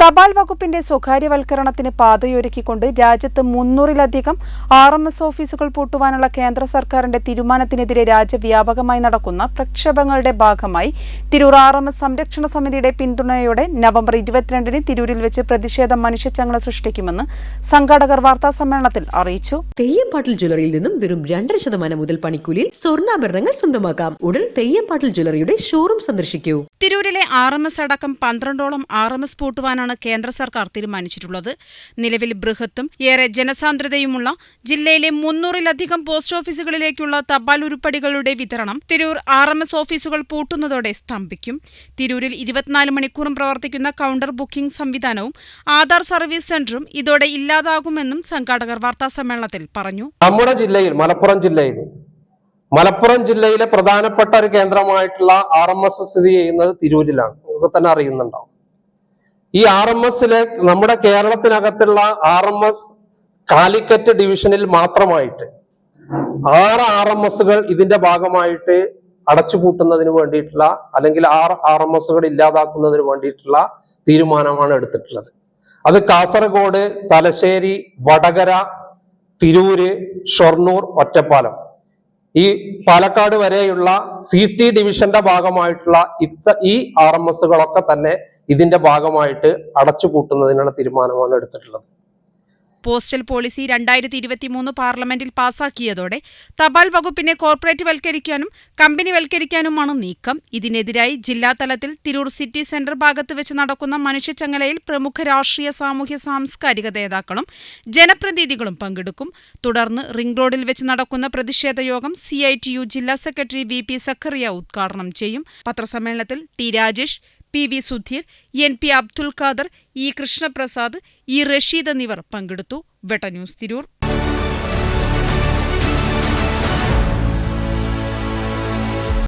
തപാൽ വകുപ്പിന്റെ സ്വകാര്യവൽക്കരണത്തിന് പാതയൊരുക്കിക്കൊണ്ട് രാജ്യത്ത് മുന്നൂറിലധികം ആർ എം എസ് ഓഫീസുകൾ പൂട്ടുവാനുള്ള കേന്ദ്ര സർക്കാരിന്റെ തീരുമാനത്തിനെതിരെ രാജ്യവ്യാപകമായി നടക്കുന്ന പ്രക്ഷോഭങ്ങളുടെ ഭാഗമായി തിരൂർ ആർ എം എസ് സംരക്ഷണ സമിതിയുടെ പിന്തുണയോടെ നവംബർ ഇരുപത്തിരണ്ടിന് തിരൂരിൽ വെച്ച് പ്രതിഷേധം മനുഷ്യച്ചങ്ങല സൃഷ്ടിക്കുമെന്ന് സംഘാടകർ വാർത്താ സമ്മേളനത്തിൽ അറിയിച്ചു. തെയ്യംപാട്ടിൽ ജ്വല്ലറിയിൽ നിന്നും വെറും രണ്ടര ശതമാനം മുതൽ പണിക്കൂലിയിൽ സ്വർണാഭരണങ്ങൾ സ്വന്തമാക്കാം. ഉടൻ തെയ്യംപാട്ടിൽ ജ്വല്ലറിയുടെ ഷോറൂം സന്ദർശിക്കൂ. തിരൂരിലെ ആർ എം എസ് അടക്കം പന്ത്രണ്ടോളം ആർ എം എസ് പൂട്ടുവാനാണ് കേന്ദ്ര സർക്കാർ തീരുമാനിച്ചിട്ടുള്ളത്. നിലവിൽ ബൃഹത്തും ഏറെ ജനസാന്ദ്രതയുമുള്ള ജില്ലയിലെ മുന്നൂറിലധികം പോസ്റ്റ് ഓഫീസുകളിലേക്കുള്ള തപാൽ ഉരുപ്പടികളുടെ വിതരണം തിരൂർ ആർ എം എസ് ഓഫീസുകൾ പൂട്ടുന്നതോടെ സ്തംഭിക്കും. തിരൂരിൽ ഇരുപത്തിനാല് മണിക്കൂറും പ്രവർത്തിക്കുന്ന കൗണ്ടർ ബുക്കിംഗ് സംവിധാനവും ആധാർ സർവീസ് സെന്ററും ഇതോടെ ഇല്ലാതാകുമെന്നും സംഘാടകർ വാർത്താസമ്മേളനത്തിൽ പറഞ്ഞു. നമ്മുടെ ജില്ലയിൽ മലപ്പുറം ജില്ലയിൽ മലപ്പുറം ജില്ലയിലെ പ്രധാനപ്പെട്ട ഒരു കേന്ദ്രമായിട്ടുള്ള ആർ എം എസ് സ്ഥിതി ചെയ്യുന്നത് തിരൂരിലാണ്. നിങ്ങൾക്ക് തന്നെ അറിയുന്നുണ്ടാവും. ഈ ആർ എം എസിലെ നമ്മുടെ കേരളത്തിനകത്തുള്ള ആർ എം എസ് കാലിക്കറ്റ് ഡിവിഷനിൽ മാത്രമായിട്ട് ആറ് ആർ എം എസുകൾ ഇതിന്റെ ഭാഗമായിട്ട് അടച്ചുപൂട്ടുന്നതിന് വേണ്ടിയിട്ടുള്ള അല്ലെങ്കിൽ ആറ് ആർ എം എസുകൾ ഇല്ലാതാക്കുന്നതിന് വേണ്ടിയിട്ടുള്ള തീരുമാനമാണ് എടുത്തിട്ടുള്ളത്. അത് കാസർഗോഡ് തലശ്ശേരി വടകര തിരൂര് ഷൊർണൂർ ഒറ്റപ്പാലം. ഈ പാലക്കാട് വരെയുള്ള സി ടി ഡിവിഷന്റെ ഭാഗമായിട്ടുള്ള ഇത്ത ഈ ആർ എം എസുകളൊക്കെ തന്നെ ഇതിന്റെ ഭാഗമായിട്ട് അടച്ചുപൂട്ടുന്നതിനുള്ള തീരുമാനമാണ് എടുത്തിട്ടുള്ളത്. പോസ്റ്റൽ പോളിസി രണ്ടായിരത്തി ഇരുപത്തിമൂന്ന് പാർലമെന്റിൽ പാസാക്കിയതോടെ തപാൽ വകുപ്പിനെ കോർപ്പറേറ്റ് വൽക്കരിക്കാനും കമ്പനി വൽക്കരിക്കാനുമാണ് നീക്കം. ഇതിനെതിരായി ജില്ലാതലത്തിൽ തിരൂർ സിറ്റി സെന്റർ ഭാഗത്ത് വെച്ച് നടക്കുന്ന മനുഷ്യച്ചങ്ങലയിൽ പ്രമുഖ രാഷ്ട്രീയ സാമൂഹ്യ സാംസ്കാരിക നേതാക്കളും ജനപ്രതിനിധികളും പങ്കെടുക്കും. തുടർന്ന് റിംഗ് റോഡിൽ വെച്ച് നടക്കുന്ന പ്രതിഷേധ യോഗം സി ടി യു ജില്ലാ സെക്രട്ടറി വി പി സഖറിയ ഉദ്ഘാടനം ചെയ്യും. പത്രസമ്മേളനത്തിൽ T Rajesh P V Sudheer N P Abdul Khader E Krishnaprasad E Rasheed എന്നിവർ പങ്കെടുത്തു. വെട്ട ന്യൂസ് തിരൂർ.